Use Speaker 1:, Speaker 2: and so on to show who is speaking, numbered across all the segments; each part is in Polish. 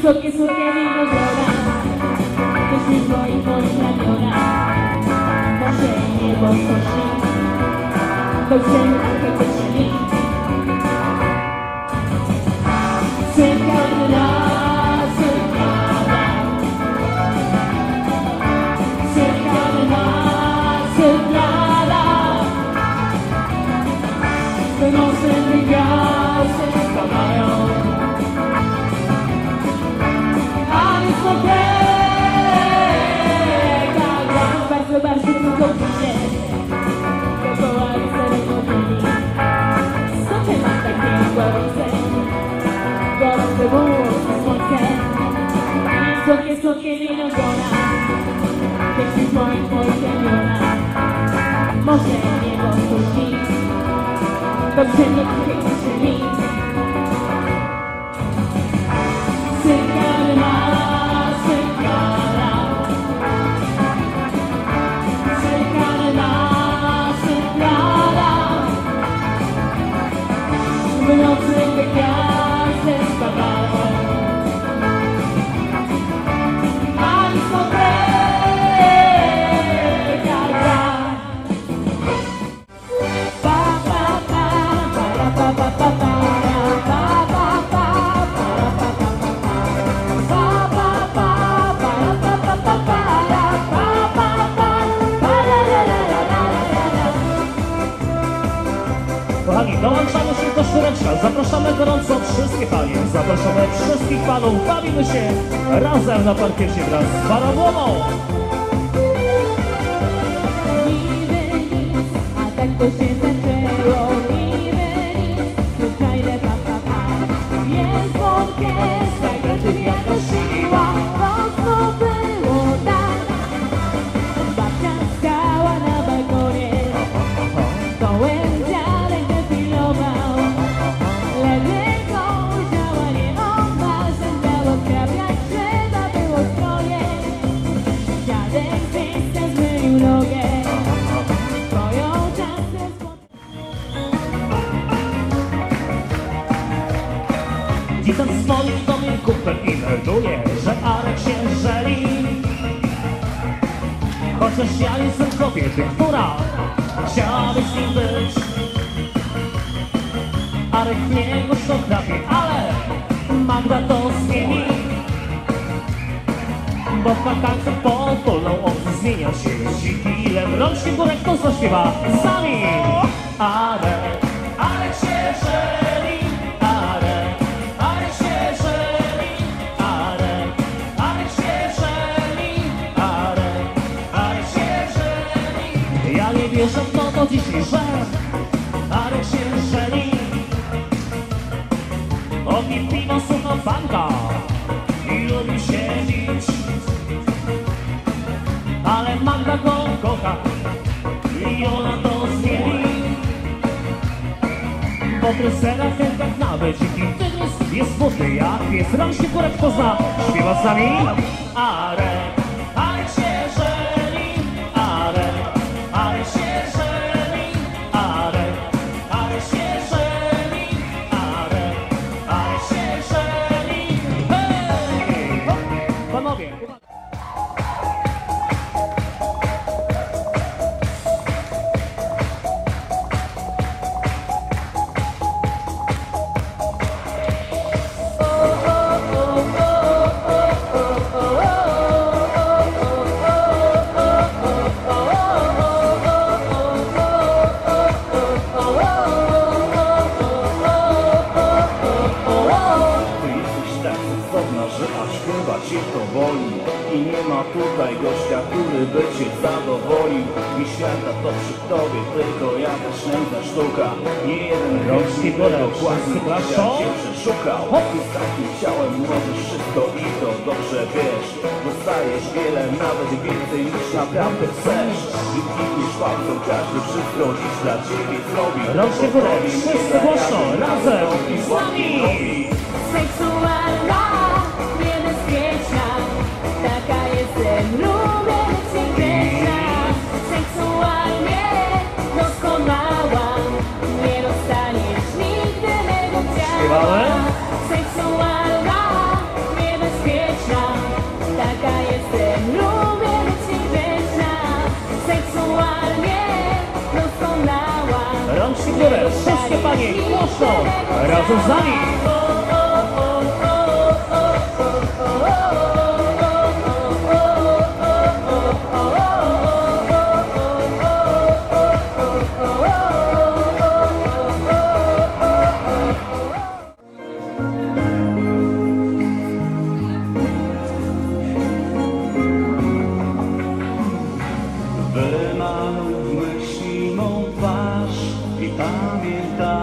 Speaker 1: Pienso que surge vengo llorar, que sigo y voy a llorar. No sé, vos soy, no sé, que eso que viene ahora, que si soy por señora, no se niego su sí, no se niego
Speaker 2: Kochani, dołączamy się do Szureczka. Zapraszamy gorąco wszystkie panie. Zapraszamy wszystkich panów. Bawimy się razem na parkiecie wraz z Barabłoną.
Speaker 1: Niby nic, a tak to się zaczęło
Speaker 2: melduje, że Arek się żeli. Chociaż ja jestem kobiety, która chciałaby z nim być. Arek nie głośno chrapie, ale Magda to zmieni. Bo w wakacjach powolną opcję zmienia się dziki lew. Rączki górek to zaśpiewa z nami. Arek dzisiaj, że Arek się żeli. Ogień piwo słucha fanka i lubi siedzieć. Ale Magda go kocha i ona to zmieni. Po treserach chętnych nawet dziki tygrys jest smutny jak pies. Rączki kurek pozna, śpiewa z nami Arek, Arek się żeni, Arek, Arek się
Speaker 3: chyba cię to boli I nie ma tutaj gościa, który by cię zadowolił. I świata to przy tobie tylko jakaś nędzna sztuka. Nie jeden
Speaker 2: górę,
Speaker 3: dokładnie
Speaker 2: klaszczą.
Speaker 3: cię przeszukał Ty z takim ciałem możesz wszystko i to dobrze wiesz. Dostajesz wiele, nawet więcej niż naprawdę chcesz. I klikniesz palcem, każdy wszystko dziś dla ciebie zrobi.
Speaker 2: Górę, wszyscy głośno, razem. i z nami!
Speaker 1: Seksualna,
Speaker 2: Miasto razem z nami.
Speaker 3: Wymaluj myśli mą twarz i pamiętaj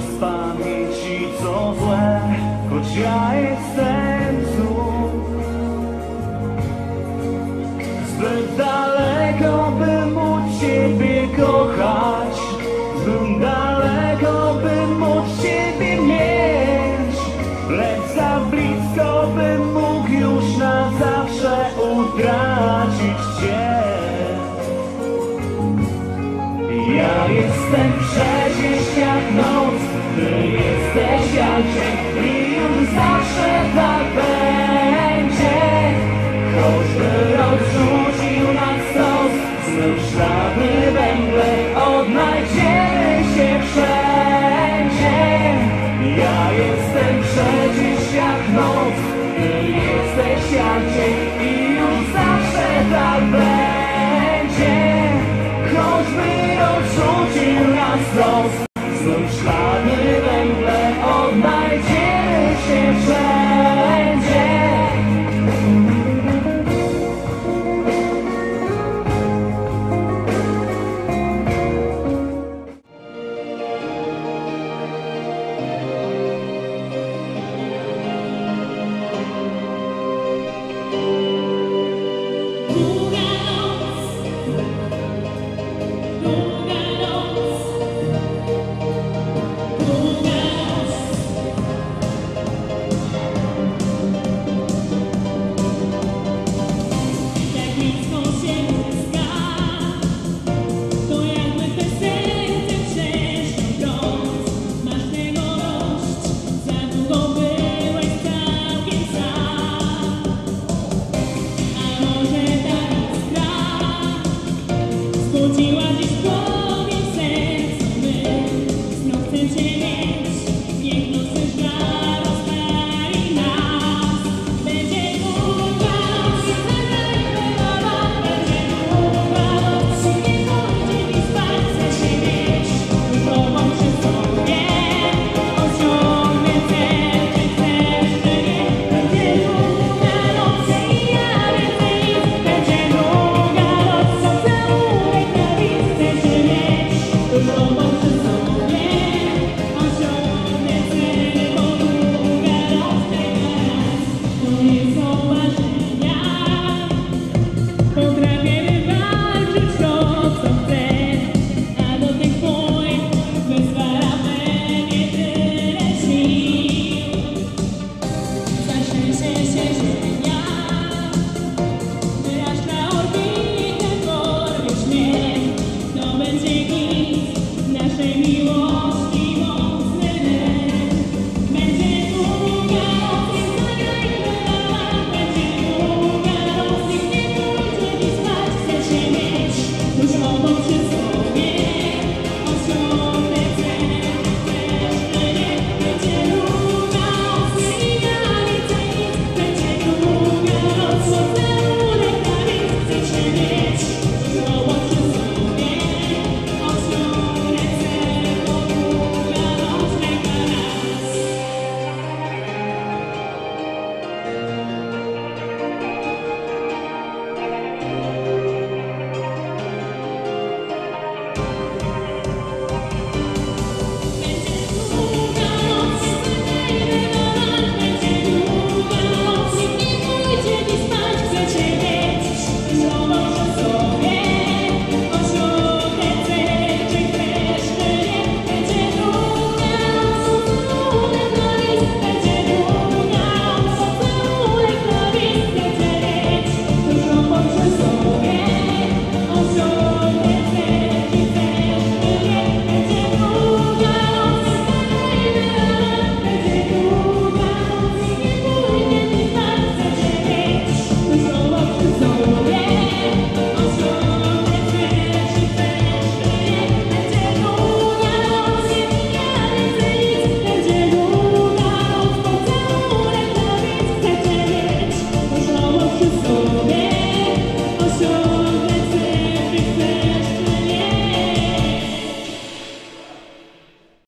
Speaker 3: Z pamięci co złe Choć ja jestem znów Zbyt daleko bym
Speaker 1: u ciebie go thank